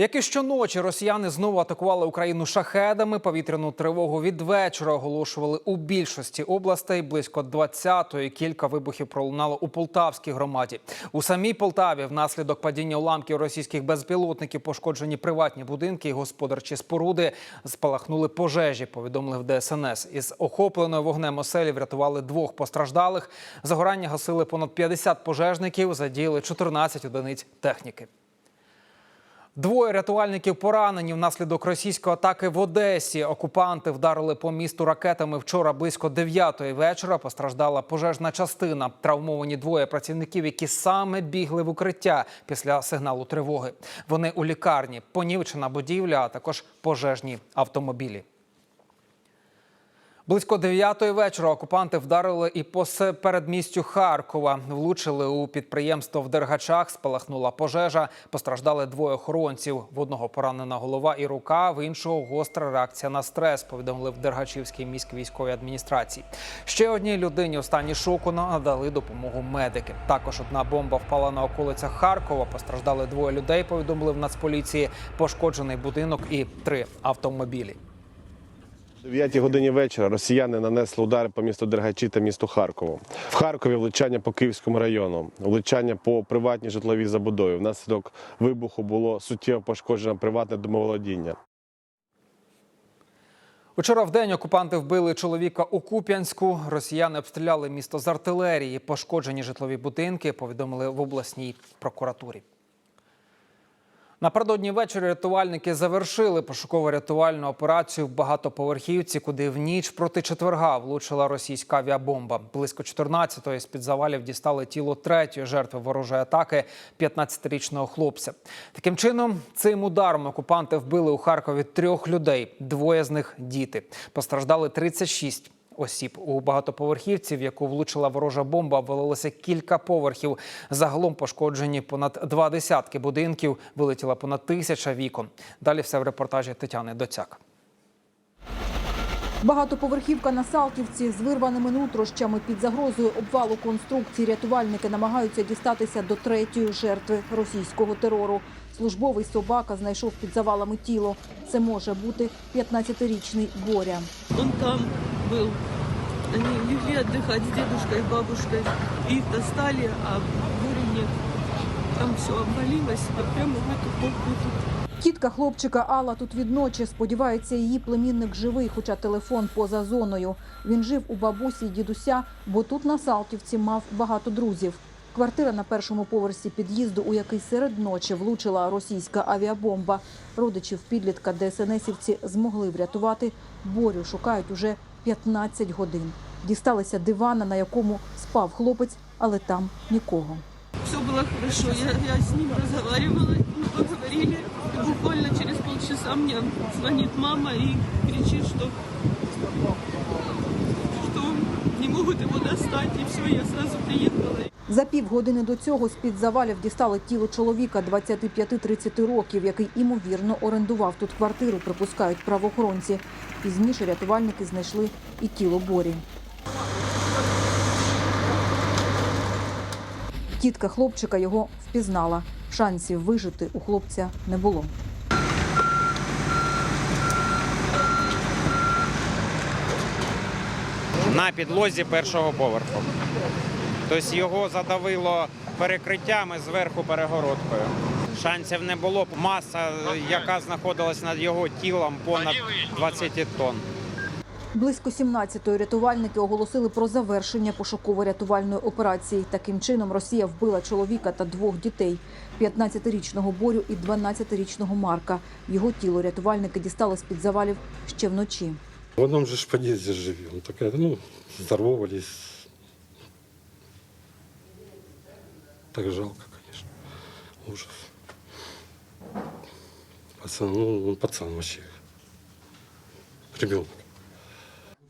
Як і щоночі росіяни знову атакували Україну шахедами. Повітряну тривогу від вечора оголошували у більшості областей. Близько 20-ї кілька вибухів пролунало у Полтавській громаді. У самій Полтаві внаслідок падіння уламків російських безпілотників пошкоджені приватні будинки і господарчі споруди. Спалахнули пожежі. Повідомили в ДСНС. Із охопленої вогнем оселі врятували двох постраждалих. Загорання гасили понад 50 пожежників. Задіяли 14 одиниць техніки. Двоє рятувальників поранені внаслідок російської атаки в Одесі. Окупанти вдарили по місту ракетами вчора близько 9-ї вечора. Постраждала пожежна частина. Травмовані двоє працівників, які саме бігли в укриття після сигналу тривоги. Вони у лікарні, понівчена будівля, а також пожежні автомобілі. Близько 9-ї вечора окупанти вдарили і по передмістю Харкова. Влучили у підприємство в Дергачах. Спалахнула пожежа. Постраждали двоє охоронців. В одного поранена голова і рука, в іншого гостра реакція на стрес. Повідомили в Дергачівській міській військовій адміністрації. Ще одній людині у стані шоку надали допомогу медики. Також одна бомба впала на околицях Харкова. Постраждали двоє людей. Повідомили в Нацполіції. Пошкоджений будинок і три автомобілі. О 9 годині вечора росіяни нанесли удари по місту Дергачі та місту Харкову. В Харкові влучання по Київському району, влучання по приватній житловій забудові. Внаслідок вибуху було суттєво пошкоджено приватне домоволодіння. Учора в день окупанти вбили чоловіка у Куп'янську. Росіяни обстріляли місто з артилерії. Пошкоджені житлові будинки. Повідомили в обласній прокуратурі. Напередодні ввечері рятувальники завершили пошуково-рятувальну операцію в багатоповерхівці, куди в ніч проти четверга влучила російська авіабомба. Близько 14-ї з-під завалів дістали тіло третьої жертви ворожої атаки 15-річного хлопця. Таким чином, цим ударом окупанти вбили у Харкові трьох людей. Двоє з них діти. Постраждали 36 осіб у багатоповерхівці, в яку влучила ворожа бомба, обвалилося кілька поверхів. Загалом пошкоджені понад два десятки будинків, вилетіла понад тисяча вікон. Далі все в репортажі Тетяни Доцяк. Багатоповерхівка на Салтівці з вирваними нутрощами під загрозою обвалу конструкції рятувальники намагаються дістатися до третьої жертви російського терору. Службовий собака знайшов під завалами тіло. Це може бути 15-річний Боря. Он там был. Они легли отдыхать с дедушкой и бабушкой. Их достали, а Бори нет. Там все обвалилось, а прямо в эту комнату. Тітка хлопчика Алла тут відночі. Сподівається, її племінник живий, хоча телефон поза зоною. Він жив у бабусі й дідуся, бо тут на Салтівці мав багато друзів. Квартира на першому поверсі під'їзду, у який серед ночі влучила російська авіабомба. Родичів підлітка ДСНСівці змогли врятувати. Борю шукають уже 15 годин. Дісталися дивана, на якому спав хлопець, але там нікого. Все было хорошо. Я, я с ним разговаривала, мы поговорили. И буквально через полчаса мне звонит мама и кричит, что, что не могут его достать. И все, я сразу приехала. За півгодини до цього з-під завалів дістали тіло чоловіка 25-30 років, який імовірно орендував тут квартиру, припускають правоохоронці. Пізніше рятувальники знайшли і тіло Борі. Тітка хлопчика його впізнала. Шансів вижити у хлопця не було. на підлозі першого поверху. Тобто його задавило перекриттями зверху перегородкою. Шансів не було. Маса, яка знаходилась над його тілом, понад 20 тонн. Близько 17-ї рятувальники оголосили про завершення пошуково-рятувальної операції. Таким чином Росія вбила чоловіка та двох дітей – 15-річного Борю і 12-річного Марка. Його тіло рятувальники дістали з-під завалів ще вночі. В одном же ж подъезде живем. Так, ну, здоровались. Так жалко, конечно. Ужас. Пацан, ну, пацан вообще. Ребенок.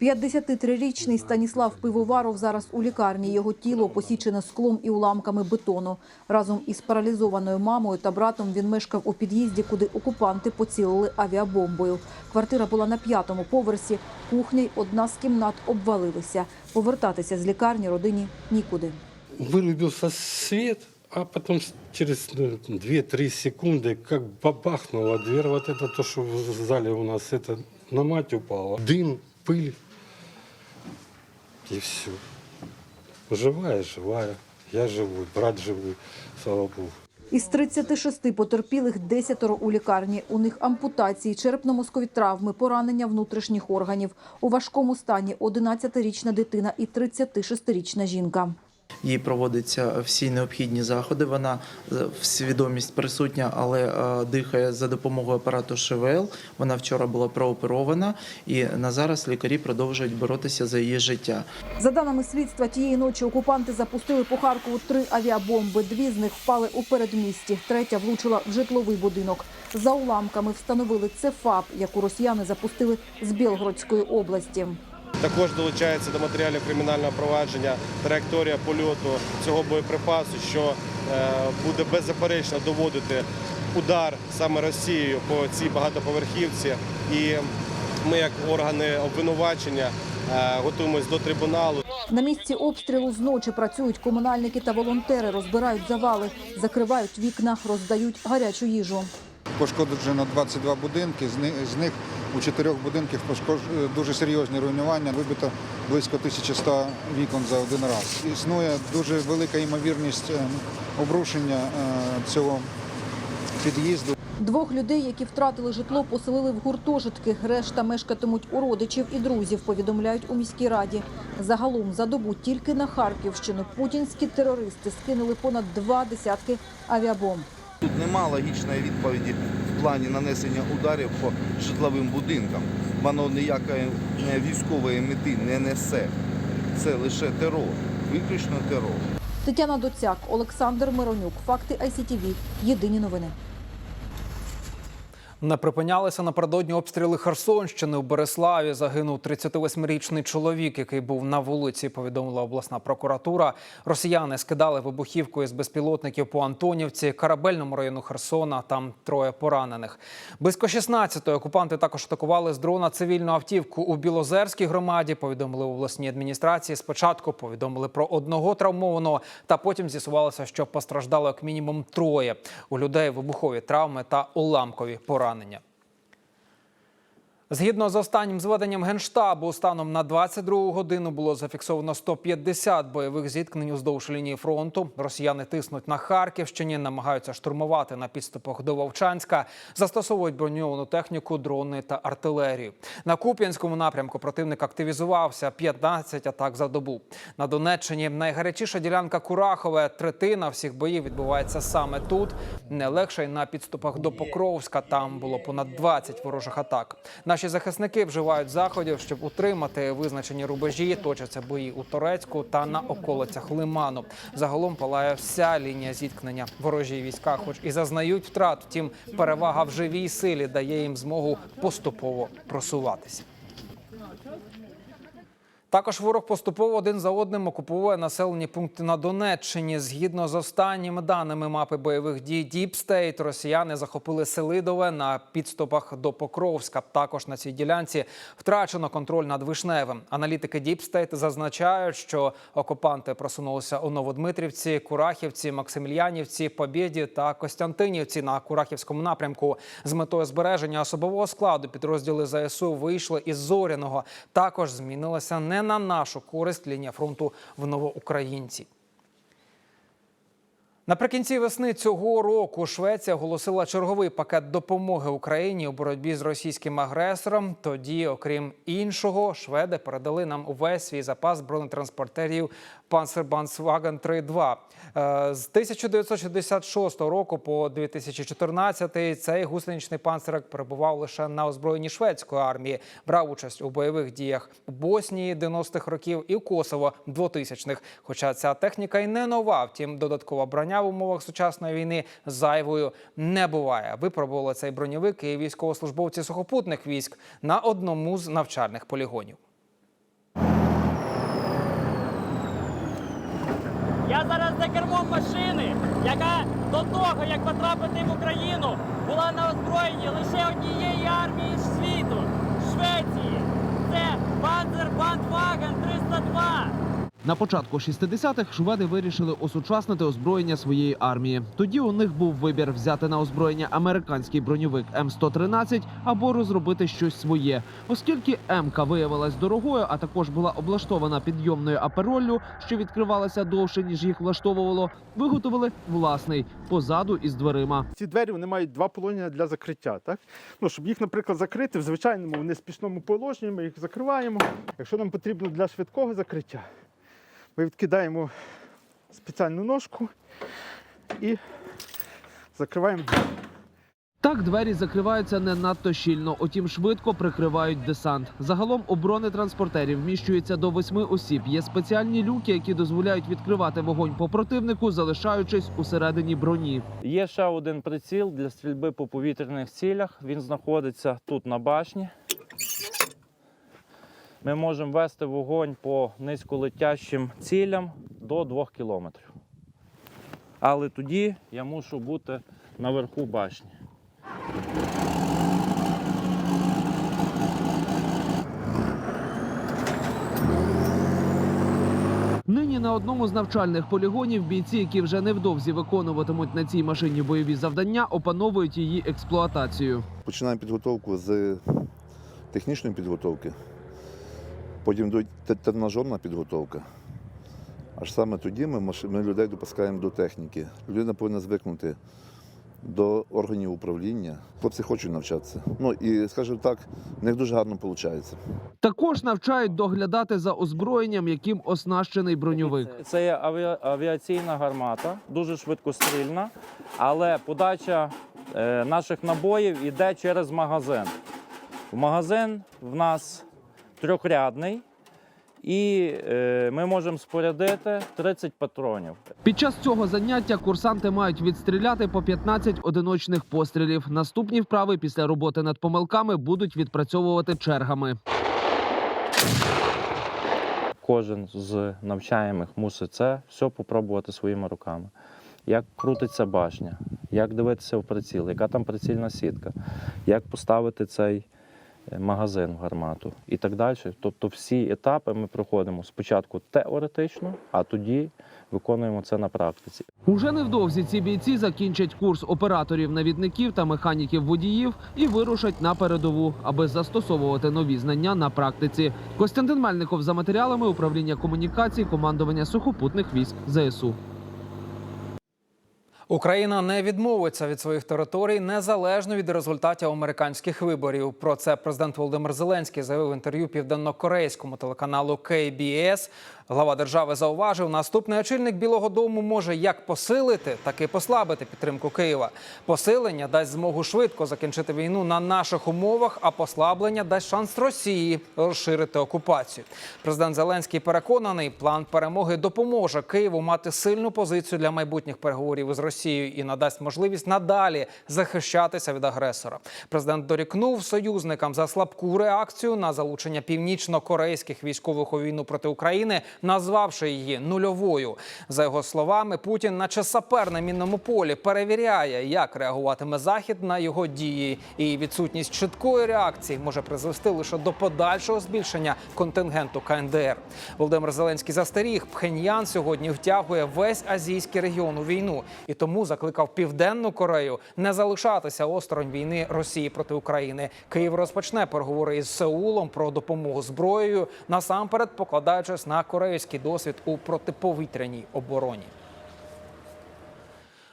53-річний Станіслав Пивоваров зараз у лікарні. Його тіло посічене склом і уламками бетону. Разом із паралізованою мамою та братом він мешкав у під'їзді, куди окупанти поцілили авіабомбою. Квартира була на п'ятому поверсі. Кухня й одна з кімнат обвалилися. Повертатися з лікарні родині нікуди Вырубился свет, а потом с- через ну, 2-3 секунды как бабахнула дверь. Вот это то, что в зале у нас это на мать упало. Дым, пыль. И все. Живая, живая. Я живой, брат живой, слава Богу. Із 36 потерпілих 10 у лікарні. У них ампутації, черепно-мозкові травми, поранення внутрішніх органів. У важкому стані 11-річна дитина і 36-річна жінка. Їй проводяться всі необхідні заходи. Вона е, в свідомість присутня, але е, дихає за допомогою апарату ШВЛ. Вона вчора була прооперована, і на зараз лікарі продовжують боротися за її життя. За даними слідства, тієї ночі окупанти запустили по Харкову три авіабомби. Дві з них впали у передмісті, третя влучила в житловий будинок. За уламками встановили це ФАБ, яку росіяни запустили з Білгородської області. Також долучається до матеріалів кримінального провадження траєкторія польоту цього боєприпасу, що е, буде беззаперечно доводити удар саме Росією по цій багатоповерхівці. І ми, як органи обвинувачення, е, готуємось до трибуналу. На місці обстрілу зночі працюють комунальники та волонтери, розбирають завали, закривають вікна, роздають гарячу їжу. Пошкоджено 22 будинки, з них, у чотирьох будинках дуже серйозні руйнування, вибито близько 1100 вікон за один раз. Існує дуже велика ймовірність е, обрушення е, цього під'їзду. Двох людей, які втратили житло, поселили в гуртожитки. Решта мешкатимуть у родичів і друзів, повідомляють у міській раді. Загалом за добу тільки на Харківщину путінські терористи скинули понад два десятки авіабомб. Тут нема логічної відповіді в плані нанесення ударів по житловим будинкам. Воно ніякої військової мети не несе. Це лише терор, виключно терор. Тетяна Доцяк, Олександр Миронюк. Факти ICTV. Єдині новини. Не припинялися напередодні обстріли Херсонщини. У Береславі загинув 38-річний чоловік, який був на вулиці. Повідомила обласна прокуратура. Росіяни скидали вибухівкою з безпілотників по Антонівці, Карабельному району Херсона. Там троє поранених. Близько 16-ї окупанти також атакували з дрона цивільну автівку у Білозерській громаді. Повідомили в обласній адміністрації. Спочатку повідомили про одного травмованого, та потім з'ясувалося, що постраждало як мінімум троє. У людей вибухові травми та уламкові поранення. поранення. Згідно з останнім зведенням генштабу, станом на 22 годину було зафіксовано 150 бойових зіткнень уздовж лінії фронту. Росіяни тиснуть на Харківщині, намагаються штурмувати на підступах до Вовчанська, застосовують броньовану техніку, дрони та артилерію. На Куп'янському напрямку противник активізувався 15 атак за добу. На Донеччині найгарячіша ділянка Курахове. Третина всіх боїв відбувається саме тут. Не легше й на підступах до Покровська. Там було понад 20 ворожих атак. Наші захисники вживають заходів, щоб утримати визначені рубежі. Точаться бої у Торецьку та на околицях Лиману. Загалом палає вся лінія зіткнення. Ворожі війська, хоч і зазнають втрат, втім перевага в живій силі дає їм змогу поступово просуватися. Також ворог поступово один за одним окуповує населені пункти на Донеччині. Згідно з останніми даними мапи бойових дій State, росіяни захопили Селидове на підступах до Покровська. Також на цій ділянці втрачено контроль над Вишневим. Аналітики State зазначають, що окупанти просунулися у Новодмитрівці, Курахівці, Максимільянівці, Побєді та Костянтинівці на Курахівському напрямку. З метою збереження особового складу підрозділи ЗСУ вийшли із Зоряного. Також змінилася не на нашу користь лінія фронту в Новоукраїнці. Наприкінці весни цього року Швеція оголосила черговий пакет допомоги Україні у боротьбі з російським агресором. Тоді, окрім іншого, шведи передали нам увесь свій запас бронетранспортерів Panzerbandswagen 3.2. Е, З 1966 року по 2014 цей гусеничний панцирик перебував лише на озброєнні шведської армії, брав участь у бойових діях у Боснії 90-х років і в Косово 2000-х. Хоча ця техніка й не нова, втім додаткова броня в умовах сучасної війни зайвою не буває. Випробували цей броньовик і військовослужбовці сухопутних військ на одному з навчальних полігонів. Я зараз за кермом машини, яка до того, як потрапити в Україну, була на озброєнні лише однієї армії світу Швеції. Це Panzerbandwagen 302. На початку 60-х шведи вирішили осучаснити озброєння своєї армії. Тоді у них був вибір взяти на озброєння американський броньовик М113 або розробити щось своє. Оскільки МК виявилась дорогою, а також була облаштована підйомною апероллю, що відкривалася довше ніж їх влаштовувало, виготовили власний позаду із дверима. Ці двері вони мають два положення для закриття. Так? Ну, щоб їх, наприклад, закрити в звичайному неспішному положенні, ми їх закриваємо. Якщо нам потрібно для швидкого закриття, ми відкидаємо спеціальну ножку і закриваємо двері. Так двері закриваються не надто щільно, утім швидко прикривають десант. Загалом у бронетранспортерів вміщується до восьми осіб. Є спеціальні люки, які дозволяють відкривати вогонь по противнику, залишаючись усередині броні. Є ще один приціл для стрільби по повітряних цілях. Він знаходиться тут на башні. Ми можемо вести вогонь по низьколетящим цілям до 2 кілометрів. Але тоді я мушу бути наверху башні. Нині на одному з навчальних полігонів бійці, які вже невдовзі виконуватимуть на цій машині бойові завдання, опановують її експлуатацію. Починаємо підготовку з технічної підготовки, потім йде тренажерна підготовка. Аж саме тоді ми, ми людей допускаємо до техніки. Людина повинна звикнути до органів управління. Хлопці хочуть навчатися. Ну і, скажімо так, в них дуже гарно виходить. Також навчають доглядати за озброєнням, яким оснащений броньовик. Це є авіаційна гармата, дуже швидкострільна, але подача е, наших набоїв йде через магазин. В Магазин в нас трьохрядний, і е, ми можемо спорядити 30 патронів. Під час цього заняття курсанти мають відстріляти по 15 одиночних пострілів. Наступні вправи після роботи над помилками будуть відпрацьовувати чергами. Кожен з навчаємих мусить це все попробувати своїми руками. Як крутиться башня, як дивитися в приціл, яка там прицільна сітка, як поставити цей магазин в гармату і так далі. Тобто всі етапи ми проходимо спочатку теоретично, а тоді виконуємо це на практиці. Уже невдовзі ці бійці закінчать курс операторів-навідників та механіків-водіїв і вирушать на передову, аби застосовувати нові знання на практиці. Костянтин Мельников за матеріалами управління комунікацій командування сухопутних військ ЗСУ. Україна не відмовиться від своїх територій незалежно від результатів американських виборів. Про це президент Володимир Зеленський заявив в інтерв'ю південно-корейському телеканалу KBS. Глава держави зауважив, наступний очільник Білого Дому може як посилити, так і послабити підтримку Києва. Посилення дасть змогу швидко закінчити війну на наших умовах, а послаблення дасть шанс Росії розширити окупацію. Президент Зеленський переконаний, план перемоги допоможе Києву мати сильну позицію для майбутніх переговорів із Росією і надасть можливість надалі захищатися від агресора. Президент дорікнув союзникам за слабку реакцію на залучення північно-корейських військових у війну проти України, назвавши її нульовою. За його словами, Путін, наче сапер на мінному полі, перевіряє, як реагуватиме захід на його дії, і відсутність чіткої реакції може призвести лише до подальшого збільшення контингенту КНДР. Володимир Зеленський застеріг, Пхеньян сьогодні втягує весь азійський регіон у війну і тому закликав Південну Корею не залишатися осторонь війни Росії проти України. Київ розпочне переговори із Сеулом про допомогу зброєю, насамперед покладаючись на корейський досвід у протиповітряній обороні.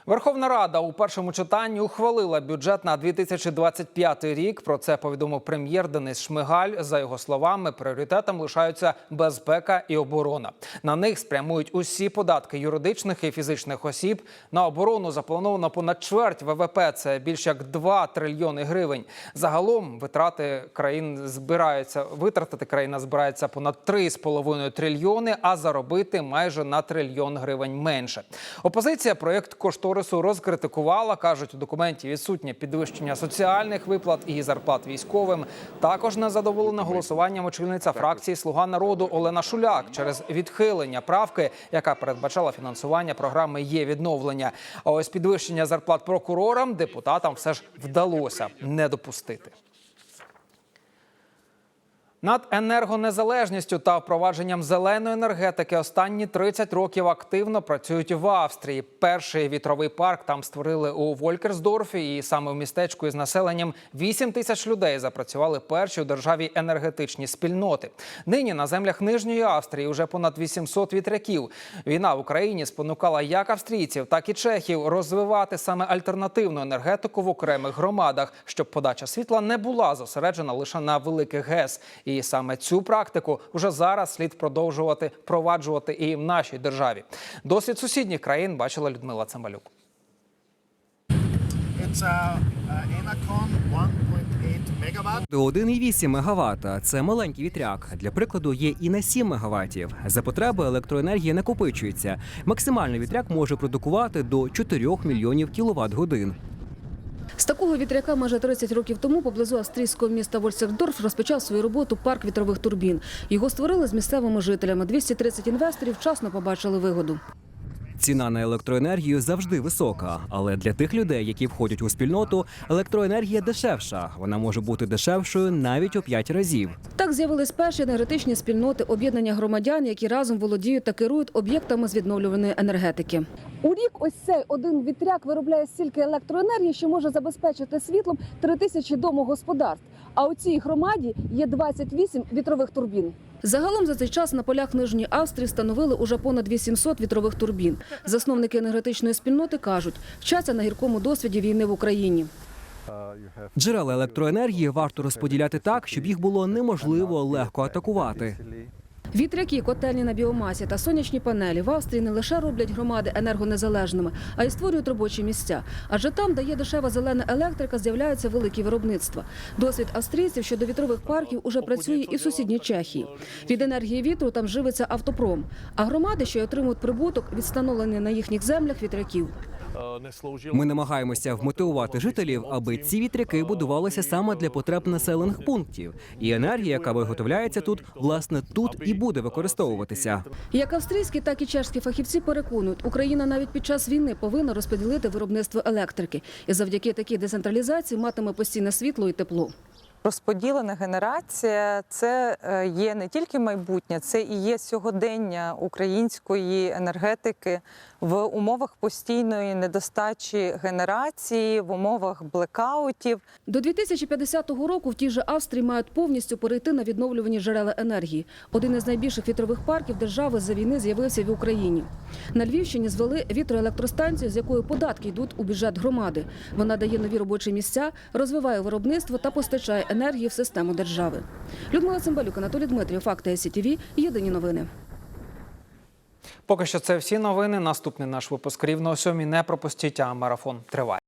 Верховна Рада у першому читанні ухвалила бюджет на 2025 рік. Про це повідомив прем'єр Денис Шмигаль. За його словами, пріоритетом лишаються безпека і оборона. На них спрямують усі податки юридичних і фізичних осіб. На оборону заплановано понад чверть ВВП. Це більш як 2 трильйони гривень. Загалом витрати країн збираються витратити країна збирається понад 3,5 трильйони, а заробити майже на трильйон гривень менше. Опозиція проєкт коштовно кошторису розкритикувала. кажуть, у документі відсутнє підвищення соціальних виплат і зарплат військовим. Також не задоволена голосуванням очільниця фракції Слуга народу Олена Шуляк через відхилення правки, яка передбачала фінансування програми є відновлення. А ось підвищення зарплат прокурорам депутатам все ж вдалося не допустити. Над енергонезалежністю та впровадженням зеленої енергетики останні 30 років активно працюють в Австрії. Перший вітровий парк там створили у Волькерсдорфі, і саме в містечку із населенням 8 тисяч людей запрацювали перші у державі енергетичні спільноти. Нині на землях Нижньої Австрії вже понад 800 вітряків. Війна в Україні спонукала як австрійців, так і чехів розвивати саме альтернативну енергетику в окремих громадах, щоб подача світла не була зосереджена лише на великих ГЕС. І саме цю практику вже зараз слід продовжувати впроваджувати і в нашій державі. Досвід сусідніх країн бачила Людмила Цимбалюк. До 1,8 МВт – це маленький вітряк. Для прикладу, є і на 7 МВт. За потреби електроенергія накопичується. Максимальний вітряк може продукувати до 4 мільйонів кіловат годин. З такого вітряка майже 30 років тому поблизу австрійського міста Вольсердорф розпочав свою роботу парк вітрових турбін. Його створили з місцевими жителями. 230 інвесторів вчасно побачили вигоду. Ціна на електроенергію завжди висока, але для тих людей, які входять у спільноту, електроенергія дешевша. Вона може бути дешевшою навіть у 5 разів. Так з'явились перші енергетичні спільноти об'єднання громадян, які разом володіють та керують об'єктами з відновлюваної енергетики. У рік ось цей один вітряк виробляє стільки електроенергії, що може забезпечити світлом три тисячі домогосподарств. А у цій громаді є 28 вітрових турбін. Загалом за цей час на полях Нижньої Австрії встановили уже понад 800 вітрових турбін. Засновники енергетичної спільноти кажуть, вчаться на гіркому досвіді війни в Україні. Джерела електроенергії варто розподіляти так, щоб їх було неможливо легко атакувати. Вітряки, котельні на біомасі та сонячні панелі в Австрії не лише роблять громади енергонезалежними, а й створюють робочі місця. Адже там, де є дешева зелена електрика, з'являються великі виробництва. Досвід австрійців щодо вітрових парків уже працює і в сусідній Чехії. Від енергії вітру там живиться автопром. А громади, що й отримують прибуток від встановлення на їхніх землях вітряків. Ми намагаємося вмотивувати жителів, аби ці вітряки будувалися саме для потреб населених пунктів. І енергія, яка виготовляється тут, власне, тут і буде використовуватися. Як австрійські, так і чешські фахівці переконують, Україна навіть під час війни повинна розподілити виробництво електрики, і завдяки такій децентралізації матиме постійне світло і тепло. Розподілена генерація це е, є не тільки майбутнє, це і є сьогодення української енергетики в умовах постійної недостачі генерації, в умовах блекаутів. До 2050 року в тій же Австрії мають повністю перейти на відновлювані джерела енергії. Один із найбільших вітрових парків держави за війни з'явився в Україні. На Львівщині звели вітроелектростанцію, з якої податки йдуть у бюджет громади. Вона дає нові робочі місця, розвиває виробництво та постачає енергію в систему держави. Людмила Цимбалюк, Анатолій Дмитрів, Факти СІТВ. Єдині новини. Поки що це всі новини. Наступний наш випуск рівно о сьомій. Не пропустіть, а марафон триває.